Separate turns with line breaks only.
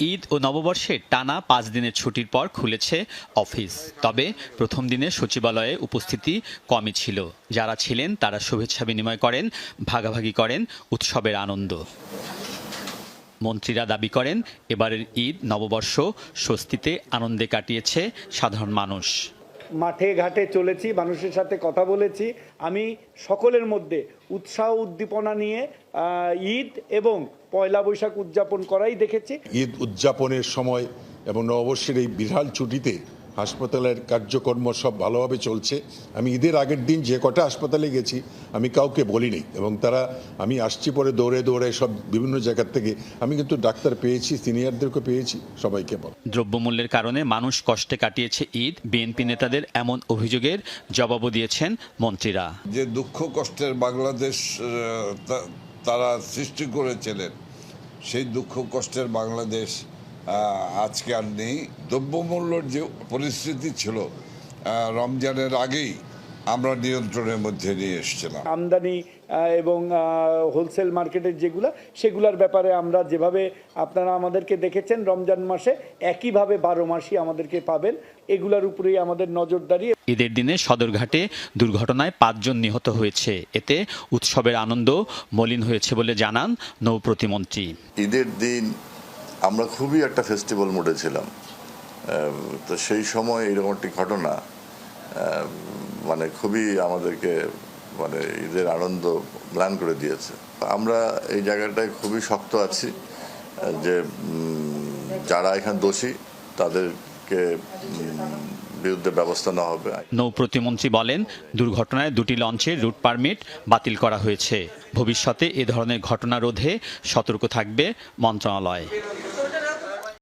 ঈদ ও নববর্ষে টানা পাঁচ দিনের ছুটির পর খুলেছে অফিস। তবে প্রথম দিনে সচিবালয়ে উপস্থিতি কমই ছিল। যারা ছিলেন, তারা শুভেচ্ছা বিনিময় করেন, ভাগাভাগি করেন, উৎসবের আনন্দ। মন্ত্রীরা দাবি করেন, এবারের ঈদ, নববর্ষ, স্বস্তিতে আনন্দে কাটিয়েছে সাধারণ মানুষ।
মাঠে ঘাটে চলেছি, মানুষের সাথে কথা বলেছি। আমি সকলের মধ্যে উৎসাহ উদ্দীপনা নিয়ে ঈদ এবং পয়লা বৈশাখ উদযাপন করাই দেখেছি।
ঈদ উদযাপনের সময় এবং নববর্ষের এই বিশাল ছুটিতে হাসপাতালের কার্যকর্ম সব ভালোভাবে চলছে। আমি ঈদের আগের দিন যে কটা হাসপাতালে গেছি আমি কাউকে বলিনি এবং তারা আমি আসছি পরে দৌড়ে দৌড়ে সব বিভিন্ন জায়গার থেকে আমি কিন্তু ডাক্তার পেয়েছি সিনিয়রদেরকে পেয়েছি সবাইকে বল।
দ্রব্যমূল্যের কারণে মানুষ কষ্টে কাটিয়েছে ঈদ বিএনপি নেতাদের এমন অভিযোগের জবাবও দিয়েছেন মন্ত্রীরা।
যে দুঃখ কষ্টের বাংলাদেশ তা- তারা সৃষ্টি করেছিলেন সেই দুঃখ কষ্টের বাংলাদেশ আজকে আর নেই। দ্রব্যমূল্যর যে পরিস্থিতি ছিল রমজানের আগেই আমরা নিয়ন্ত্রণের মধ্যে নিয়ে এসেছিলাম।
আমদানি এবং হোলসেল মার্কেটের যেগুলো সেগুলোর ব্যাপারে আমরা যেভাবে আপনারা আমাদেরকে দেখেছেন রমজান মাসে একইভাবে বারো মাসই আমাদেরকে পাবেন। এগুলোর উপরেই আমাদের নজরদারি
ঈদের দিনে সদরঘাটে দুর্ঘটনায় পাঁচজন নিহত হয়েছে। এতে উৎসবের আনন্দ মলিন হয়েছে বলে জানান নৌ প্রতিমন্ত্রী
ঈদের দিন আমরা খুবই একটা ফেস্টিভ্যাল মোডে ছিলাম। তো সেই সময় এরকম একটি ঘটনা মানে খুবই আমাদেরকে মানে ঈদের আনন্দ ম্লান করে দিয়েছে। আমরা এই জায়গাটায় খুবই শক্ত আছি যে যারা এখানে দোষী, তাদেরকে বিরুদ্ধে ব্যবস্থা নেওয়া হবে।
নৌ প্রতিমন্ত্রী বলেন, দুর্ঘটনায় দুটি লঞ্চের রুট পারমিট বাতিল করা হয়েছে। ভবিষ্যতে এ ধরনের ঘটনা রোধে সতর্ক থাকবে মন্ত্রণালয়।